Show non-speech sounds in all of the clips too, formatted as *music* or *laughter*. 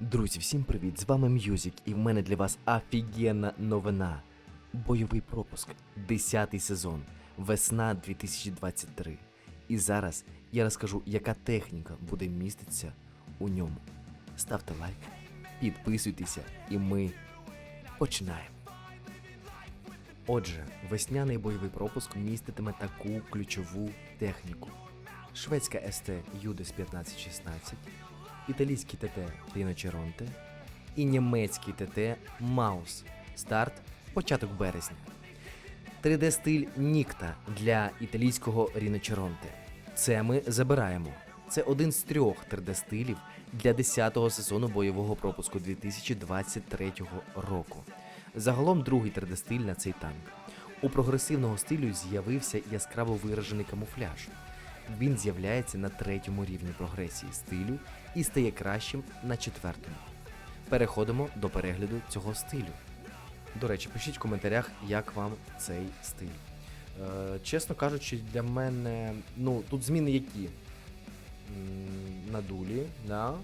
Друзі, всім привіт! З вами М'юзік, і в мене для вас офігенна новина. Бойовий пропуск, 10 сезон, весна 2023. І зараз я розкажу, яка техніка буде міститися у ньому. Ставте лайк, підписуйтеся, і ми починаємо. Отже, весняний бойовий пропуск міститиме таку ключову техніку: шведська СТ Юдес 1516, італійський ТТ Ріночеронте і німецький ТТ Маус. Старт початок березня. 3D-стиль Нікта для італійського Ріночеронте. Це ми забираємо. Це один з трьох 3D-стилів для 10-го сезону бойового пропуску 2023 року. Загалом другий 3D-стиль на цей танк. У прогресивного стилю з'явився яскраво виражений камуфляж. Він з'являється на третьому рівні прогресії стилю і стає кращим на четвертому. Переходимо до перегляду цього стилю. До речі, пишіть в коментарях, як вам цей стиль. Е, чесно кажучи, для мене. Ну, тут зміни які? На дулі, да.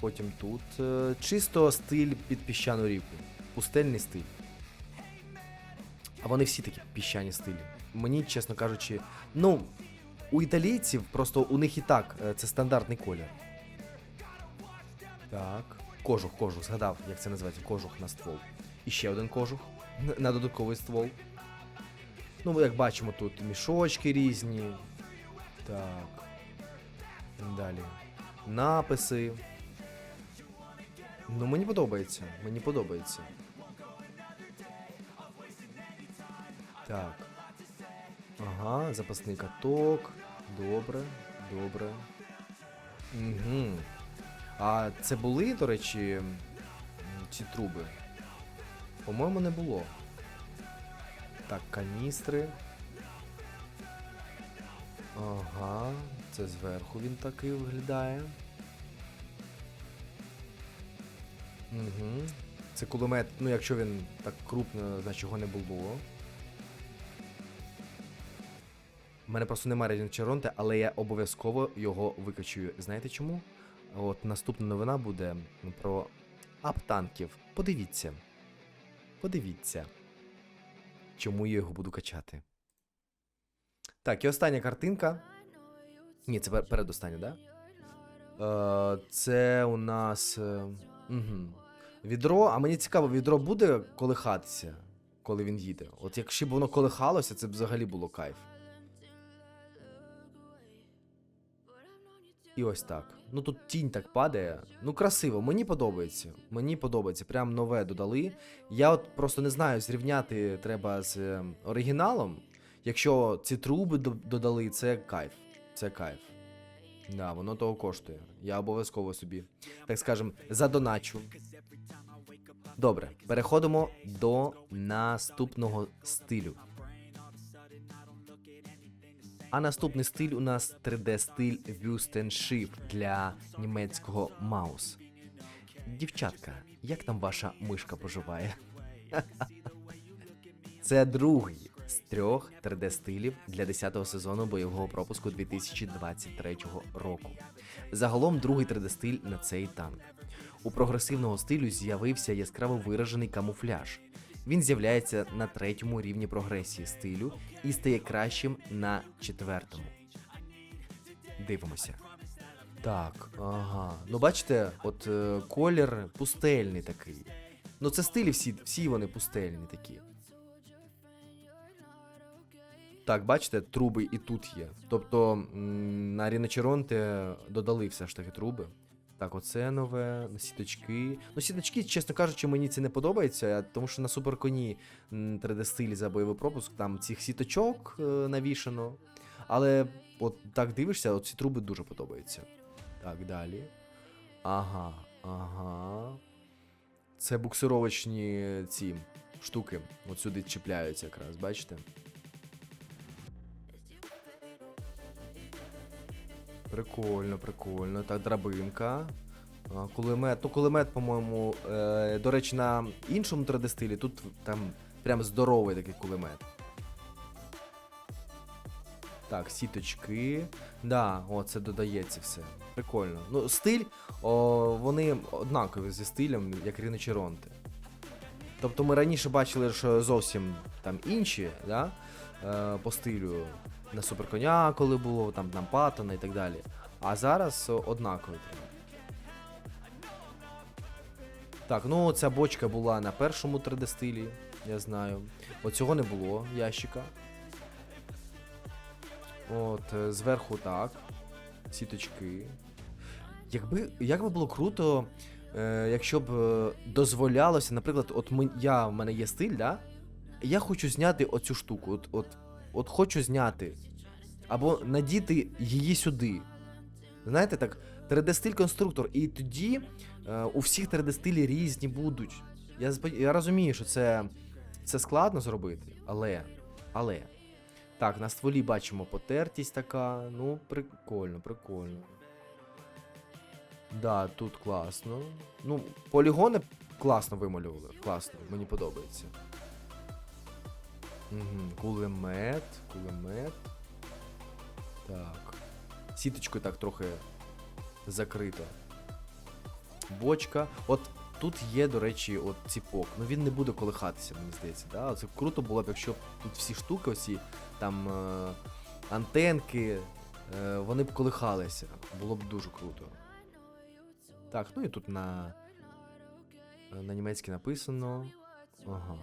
Потім тут. е, чисто стиль під піщану ріку. Пустельний стиль. А вони всі такі піщані стилі. Мені, чесно кажучи, ну, у італійців просто у них і так е, це стандартний колір. Так. Кожух, кожух, згадав, як це називається, кожух на ствол. І ще один кожух на- на додатковий ствол. Ну, як бачимо, тут мішочки різні. Так. Далі. Написи. Ну, мені подобається. Мені подобається. Так. Ага, запасний каток. Добре, добре. Угу. А це були, до речі, ці труби? По-моєму, не було. Так, каністри. Ага, це зверху він такий виглядає. Угу. Це кулемет, ну якщо він так крупно, значить його не було. У мене просто немає Рінчеронте, але я обов'язково його викачую. Знаєте чому? От наступна новина буде про аптанків. Подивіться. Подивіться. Чому я його буду качати. Так, і остання картинка. Ні, це пер- передостання, да? Е, це у нас. Угу. Відро, а мені цікаво, відро буде колихатися, коли він їде. От якщо б воно колихалося, це б взагалі було кайф. І ось так. Ну тут тінь так падає. Ну красиво, мені подобається. Мені подобається. Прям нове додали. Я от просто не знаю, зрівняти треба з е, оригіналом. Якщо ці труби до- додали, це кайф. Це кайф. Да, воно того коштує. Я обов'язково собі, так скажем, задоначу. Добре, переходимо до наступного стилю. А наступний стиль у нас 3D-стиль Wüstenschiff для німецького Маус. Дівчатка, як там ваша мишка поживає? *laughs* Це другий з трьох 3D-стилів для 10-го сезону бойового пропуску 2023 року. Загалом другий 3D-стиль на цей танк. У прогресивного стилю з'явився яскраво виражений камуфляж. Він з'являється на третьому рівні прогресії стилю і стає кращим на четвертому. Дивимося. Так, ага. Ну бачите, от е, колір пустельний такий. Ну це стилі всі, всі вони пустельні такі. Так, бачите, труби і тут є. Тобто на Ріночеронте додали все ж таки труби. Так, оце нове, сіточки. Ну, сіточки, чесно кажучи, мені це не подобається, тому що на суперконі 3D-стилі за бойовий пропуск, там цих сіточок е, навішано. Але от так дивишся, от ці труби дуже подобаються. Так, далі. Ага, ага. Це буксировочні ці штуки. От сюди чіпляються якраз, бачите? Прикольно, прикольно. Так, драбинка. Кулемет. Ну, кулемет, по-моєму, е, до речі, на іншому 3D-стилі тут там прям здоровий такий кулемет. Так, сіточки. Да, о, це додається все. Прикольно. Ну, стиль, о, вони однакові зі стилем, як Ріно Черонте. Тобто ми раніше бачили, що зовсім там інші, да? е, по стилю на суперконя, коли було, там на Паттона і так далі. А зараз однакові. Так, ну ця бочка була на першому 3D стилі, я знаю. Оцього не було ящика. От, е, зверху так. Сіточки. Якби, як би було круто, е, якщо б е, дозволялося, наприклад, от ми, я, в мене є стиль, да? Я хочу зняти оцю штуку. От, от, от хочу зняти. Або надіти її сюди. Знаєте, так, 3D-стиль конструктор. І тоді е, у всіх 3D-стилі різні будуть. Я, я розумію, що це, це складно зробити, але. Але. Так, на стволі бачимо потертість така. Ну, прикольно, прикольно. Да, тут класно. Ну, полігони класно вималювали. Класно, мені подобається. Кулемет, кулемет. Так. Сіточкою так трохи закрито. Бочка. От тут є, до речі, от ціпок. Ну він не буде колихатися, мені здається. Да? Це круто було б, якщо б тут всі штуки, оці там е- антенки, е- вони б колихалися. Було б дуже круто. Так, ну і тут на, на німецькій написано. Ага.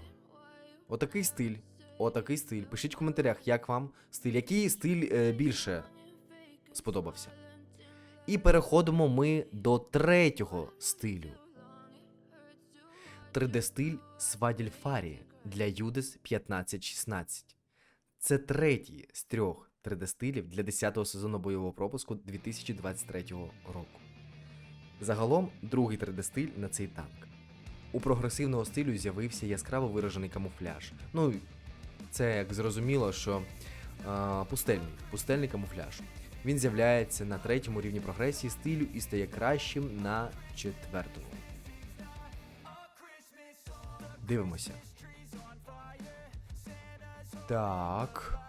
Отакий стиль. Отакий стиль. Пишіть в коментарях, як вам стиль. Який стиль е, більше сподобався. І переходимо ми до третього стилю. 3D-стиль Свадільфарі для Юдес 1516. Це третій з трьох 3D-стилів для 10-го сезону бойового пропуску 2023 року. Загалом другий 3D-стиль на цей танк. У прогресивного стилю з'явився яскраво виражений камуфляж. Ну, це як зрозуміло, що а, пустельний, пустельний камуфляж. Він з'являється на третьому рівні прогресії стилю і стає кращим на четвертому. Дивимося. Так.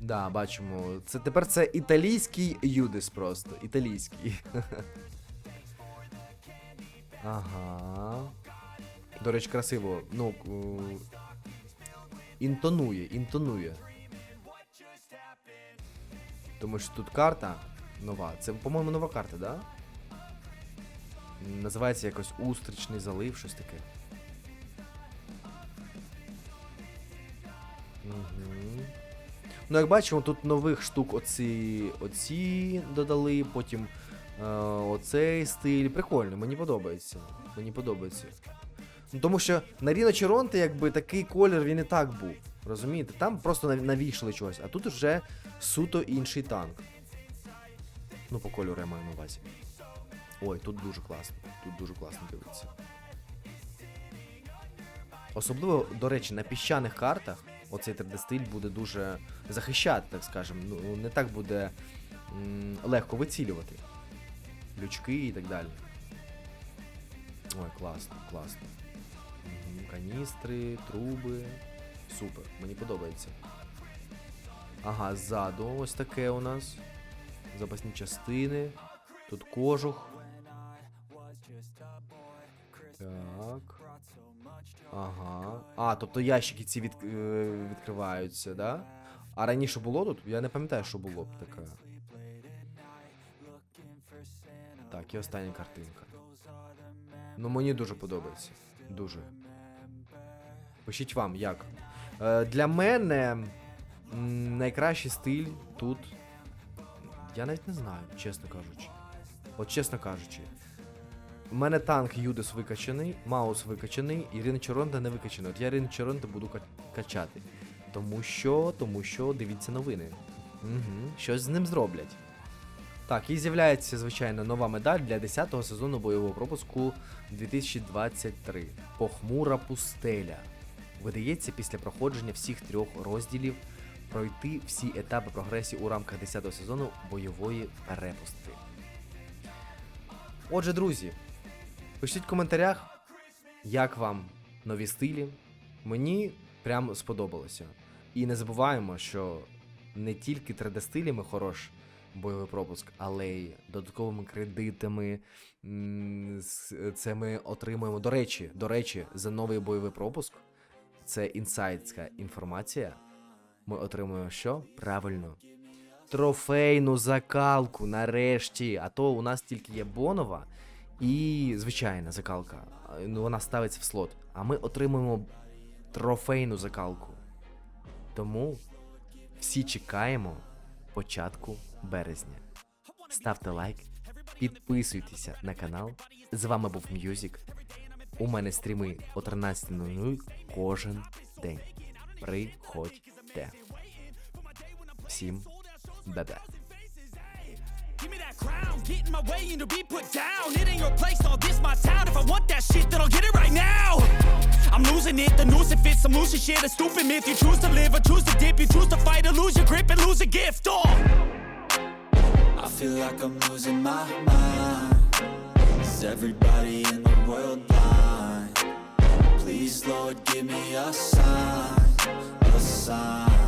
Да, бачимо. Це тепер це італійський Юдис просто. Італійський. *laughs* Ага. До речі, красиво. Ну. Інтонує, інтонує. Тому що тут карта нова. Це, по-моєму, нова карта, да? Називається якось устричний залив, щось таке. Угу. Ну, як бачимо, тут нових штук оці, оці додали, потім е, оцей стиль. Прикольно, мені подобається. Мені подобається. Ну, тому що на Ріно Черонте, якби такий колір він і так був. Розумієте? Там просто нав- навішали чогось, а тут вже суто інший танк. Ну, по кольору я маю на увазі. Ой, тут дуже класно. Тут дуже класно дивиться. Особливо, до речі, на піщаних картах оцей 3D-стиль буде дуже захищати, так скажемо. Ну, не так буде м, легко вицілювати. Лючки і так далі. Ой, класно, класно. Каністри, труби. Супер, мені подобається. Ага, ззаду ось таке у нас. Запасні частини. Тут кожух. Так. Ага. А, тобто ящики ці від, е, відкриваються, да? А раніше було тут? Я не пам'ятаю, що було б таке. Так, і остання картинка. Ну, мені дуже подобається. Дуже. Пишіть вам, як. Е, для мене найкращий стиль тут. Я навіть не знаю, чесно кажучи. От чесно кажучи. У мене танк Юдес викачаний, Маус викачаний, і Рін Чоронта не викачаний. От я Рін Чоронта буду качати. Тому що, тому що дивіться новини. Угу, щось з ним зроблять. Так, і з'являється, звичайно, нова медаль для 10-го сезону бойового пропуску 2023. Похмура пустеля. Видається після проходження всіх трьох розділів пройти всі етапи прогресії у рамках 10-го сезону бойової перепустки. Отже, друзі, пишіть в коментарях, як вам нові стилі. Мені прям сподобалося. І не забуваємо, що не тільки 3D-стилями хорош бойовий пропуск, але й додатковими кредитами. Це ми отримуємо. До речі, до речі, за новий бойовий пропуск. Це інсайдська інформація. Ми отримуємо що? Правильно. Трофейну закалку нарешті. А то у нас тільки є бонова і звичайна закалка. Ну, вона ставиться в слот. А ми отримуємо трофейну закалку. Тому всі чекаємо початку березня. Ставте лайк, підписуйтеся на канал. З вами був М'юзік. У мене стріми о 13.00 кожен день. Приходьте. Всім бебе. Give me that crown, get in my way and to be put down. It ain't your place, all this my town. If I want that shit, then I'll get it right now. I'm losing it, the noose it fits. I'm losing shit, a stupid myth. You choose to live or choose to dip. You choose to fight or lose your grip and lose a gift. Oh. I feel like I'm losing my mind. Is everybody in the world blind? Please, Lord, give me a sign, a sign.